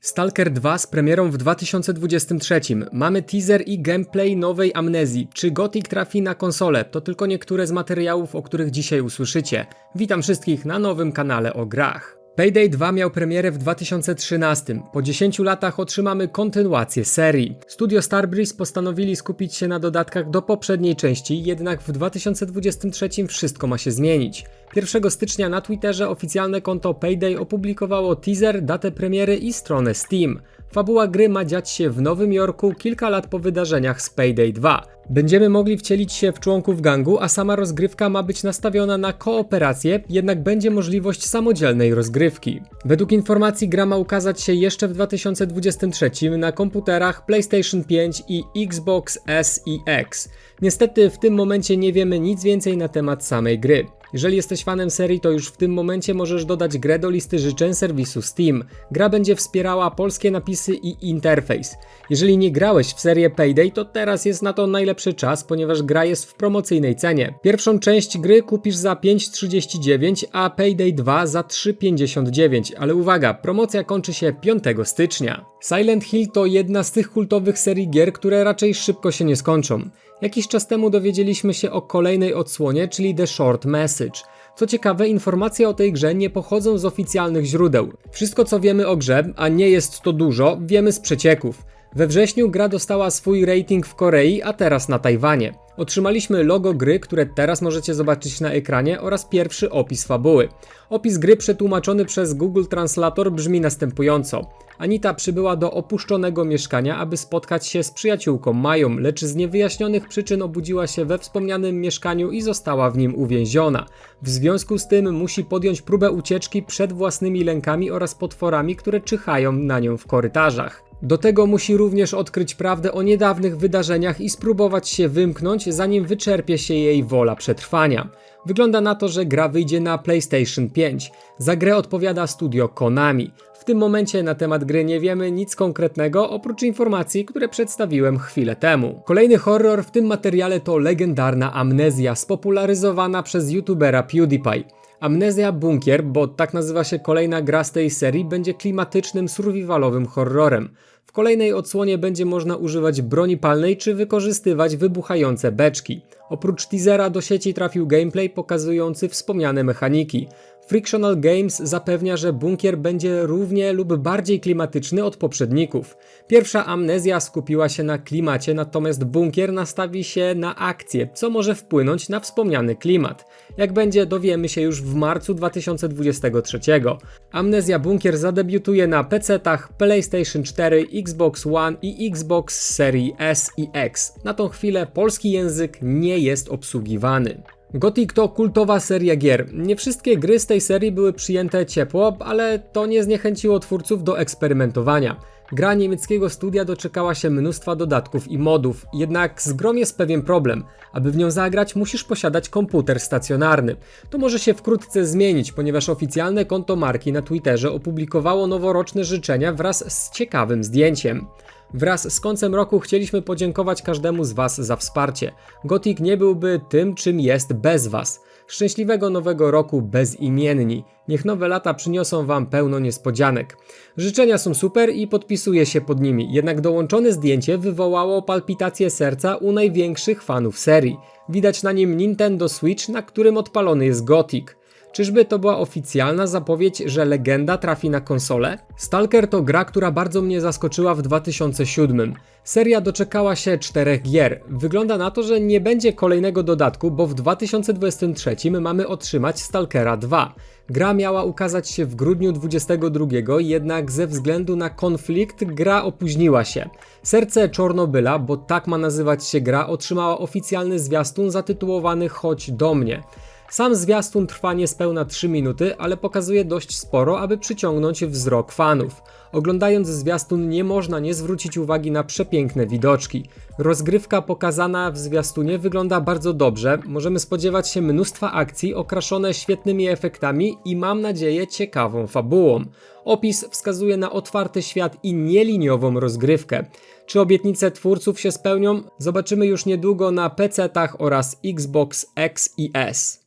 Stalker 2 z premierą w 2023. Mamy teaser i gameplay nowej Amnezji. Czy Gothic trafi na konsolę? To tylko niektóre z materiałów, o których dzisiaj usłyszycie. Witam wszystkich na nowym kanale o grach. Payday 2 miał premierę w 2013. Po 10 latach otrzymamy kontynuację serii. Studio Starbreeze postanowili skupić się na dodatkach do poprzedniej części, jednak w 2023 wszystko ma się zmienić. 1 stycznia na Twitterze oficjalne konto Payday opublikowało teaser, datę premiery i stronę Steam. Fabuła gry ma dziać się w Nowym Jorku kilka lat po wydarzeniach z Payday 2. Będziemy mogli wcielić się w członków gangu, a sama rozgrywka ma być nastawiona na kooperację, jednak będzie możliwość samodzielnej rozgrywki. Według informacji gra ma ukazać się jeszcze w 2023 na komputerach PlayStation 5 i Xbox S i X. Niestety w tym momencie nie wiemy nic więcej na temat samej gry. Jeżeli jesteś fanem serii, to już w tym momencie możesz dodać grę do listy życzeń serwisu Steam. Gra będzie wspierała polskie napisy i interfejs. Jeżeli nie grałeś w serię Payday, to teraz jest na to najlepszy czas, ponieważ gra jest w promocyjnej cenie. Pierwszą część gry kupisz za 5,39, a Payday 2 za 3,59, ale uwaga, promocja kończy się 5 stycznia. Silent Hill to jedna z tych kultowych serii gier, które raczej szybko się nie skończą. Jakiś czas temu dowiedzieliśmy się o kolejnej odsłonie, czyli The Short Message. Co ciekawe, informacje o tej grze nie pochodzą z oficjalnych źródeł. Wszystko co wiemy o grze, a nie jest to dużo, wiemy z przecieków. We wrześniu gra dostała swój rating w Korei, a teraz na Tajwanie. Otrzymaliśmy logo gry, które teraz możecie zobaczyć na ekranie oraz pierwszy opis fabuły. Opis gry przetłumaczony przez Google Translator brzmi następująco. Anita przybyła do opuszczonego mieszkania, aby spotkać się z przyjaciółką Mają, lecz z niewyjaśnionych przyczyn obudziła się we wspomnianym mieszkaniu i została w nim uwięziona. W związku z tym musi podjąć próbę ucieczki przed własnymi lękami oraz potworami, które czyhają na nią w korytarzach. Do tego musi również odkryć prawdę o niedawnych wydarzeniach i spróbować się wymknąć, zanim wyczerpie się jej wola przetrwania. Wygląda na to, że gra wyjdzie na PlayStation 5. Za grę odpowiada studio Konami. W tym momencie na temat gry nie wiemy nic konkretnego, oprócz informacji, które przedstawiłem chwilę temu. Kolejny horror w tym materiale to legendarna Amnezja, spopularyzowana przez youtubera PewDiePie. Amnezja Bunkier, bo tak nazywa się kolejna gra z tej serii, będzie klimatycznym, survivalowym horrorem. W kolejnej odsłonie będzie można używać broni palnej czy wykorzystywać wybuchające beczki. Oprócz teasera do sieci trafił gameplay pokazujący wspomniane mechaniki. Frictional Games zapewnia, że bunkier będzie równie lub bardziej klimatyczny od poprzedników. Pierwsza amnezja skupiła się na klimacie, natomiast bunkier nastawi się na akcję, co może wpłynąć na wspomniany klimat. Jak będzie, dowiemy się już w marcu 2023. Amnezja Bunkier zadebiutuje na PC-tach, PlayStation 4, Xbox One i Xbox Series S i X. Na tą chwilę polski język jest obsługiwany. Gothic to kultowa seria gier. Nie wszystkie gry z tej serii były przyjęte ciepło, ale to nie zniechęciło twórców do eksperymentowania. Gra niemieckiego studia doczekała się mnóstwa dodatków i modów, jednak z grom jest pewien problem. Aby w nią zagrać, musisz posiadać komputer stacjonarny. To może się wkrótce zmienić, ponieważ oficjalne konto marki na Twitterze opublikowało noworoczne życzenia wraz z ciekawym zdjęciem. Wraz z końcem roku chcieliśmy podziękować każdemu z Was za wsparcie. Gothic nie byłby tym, czym jest bez Was. Szczęśliwego nowego roku bezimienni. Niech nowe lata przyniosą Wam pełno niespodzianek. Życzenia są super i podpisuję się pod nimi, jednak dołączone zdjęcie wywołało palpitację serca u największych fanów serii. Widać na nim Nintendo Switch, na którym odpalony jest Gothic. Czyżby to była oficjalna zapowiedź, że legenda trafi na konsolę? Stalker to gra, która bardzo mnie zaskoczyła w 2007. Seria doczekała się czterech gier. Wygląda na to, że nie będzie kolejnego dodatku, bo w 2023 mamy otrzymać Stalkera 2. Gra miała ukazać się w grudniu 22, jednak ze względu na konflikt gra opóźniła się. Serce Czornobyla, bo tak ma nazywać się gra, otrzymała oficjalny zwiastun zatytułowany Chodź do mnie. Sam zwiastun trwa niespełna 3 minuty, ale pokazuje dość sporo, aby przyciągnąć wzrok fanów. Oglądając zwiastun nie można nie zwrócić uwagi na przepiękne widoczki. Rozgrywka pokazana w zwiastunie wygląda bardzo dobrze, możemy spodziewać się mnóstwa akcji okraszone świetnymi efektami i mam nadzieję ciekawą fabułą. Opis wskazuje na otwarty świat i nieliniową rozgrywkę. Czy obietnice twórców się spełnią? Zobaczymy już niedługo na PC-tach oraz Xbox X i S.